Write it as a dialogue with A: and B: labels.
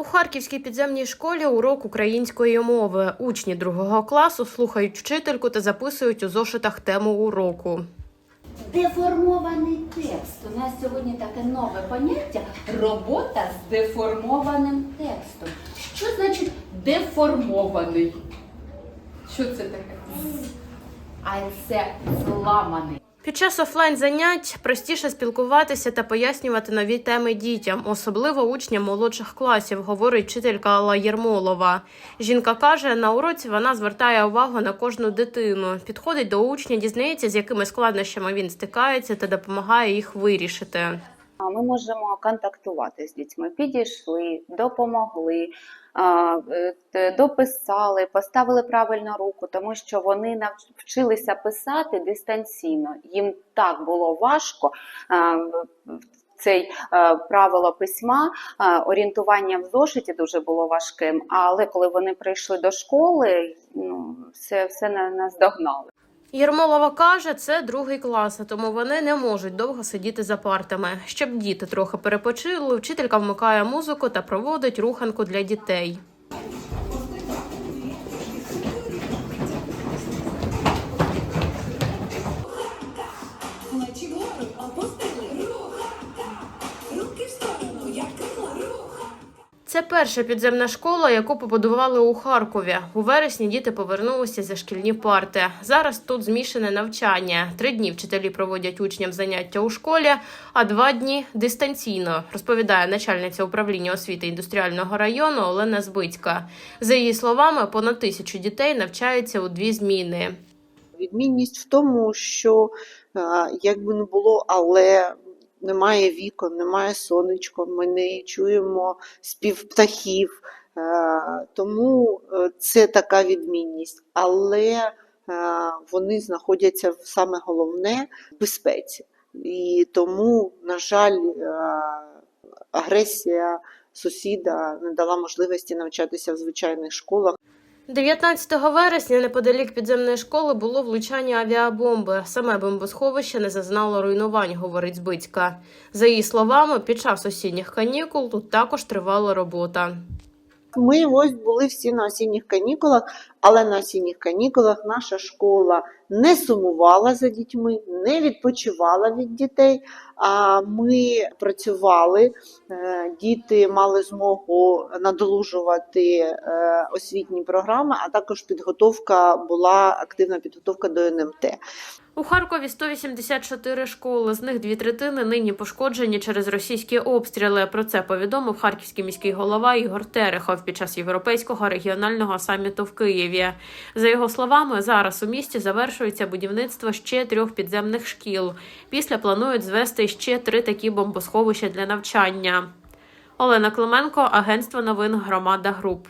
A: У Харківській підземній школі урок української мови. Учні другого класу слухають вчительку та записують у зошитах тему уроку.
B: Деформований текст. У нас сьогодні таке нове поняття робота з деформованим текстом. Що значить деформований? Що це таке? А це зламаний.
A: Під час офлайн занять простіше спілкуватися та пояснювати нові теми дітям, особливо учням молодших класів, говорить вчителька Алла Єрмолова. Жінка каже, на уроці вона звертає увагу на кожну дитину, підходить до учня, дізнається, з якими складнощами він стикається та допомагає їх вирішити.
C: Ми можемо контактувати з дітьми, підійшли, допомогли, е, дописали, поставили правильно руку, тому що вони навч- вчилися писати дистанційно. Їм так було важко. Цей правило письма, орієнтування в зошиті дуже було важким. Але коли вони прийшли до школи, ну все, все на- наздогнали.
A: Єрмолова каже, це другий клас, тому вони не можуть довго сидіти за партами. Щоб діти трохи перепочили, вчителька вмикає музику та проводить руханку для дітей. Це перша підземна школа, яку побудували у Харкові. У вересні діти повернулися за шкільні парти. Зараз тут змішане навчання. Три дні вчителі проводять учням заняття у школі, а два дні дистанційно, розповідає начальниця управління освіти індустріального району Олена Збицька. За її словами, понад тисячу дітей навчаються у дві зміни.
D: Відмінність в тому, що як би не було, але немає вікон, немає сонечка, ми не чуємо спів птахів. е, Тому е, це така відмінність. Але е, вони знаходяться в саме головне в безпеці. І тому, на жаль, агресія сусіда не дала можливості навчатися в звичайних школах.
A: 19 вересня неподалік підземної школи було влучання авіабомби. Саме бомбосховище не зазнало руйнувань, говорить Збицька. За її словами, під час осінніх канікул тут також тривала робота.
D: Ми ось були всі на осінніх канікулах, але на осінніх канікулах наша школа не сумувала за дітьми, не відпочивала від дітей. А ми працювали, е, діти мали змогу надолужувати е, освітні програми, а також підготовка була активна підготовка до НМТ.
A: У Харкові 184 школи, з них дві третини нині пошкоджені через російські обстріли. Про це повідомив харківський міський голова Ігор Терехов під час європейського регіонального саміту в Києві. За його словами, зараз у місті завершується будівництво ще трьох підземних шкіл. Після планують звести ще три такі бомбосховища для навчання. Олена Клименко, агентство новин Громада Груп.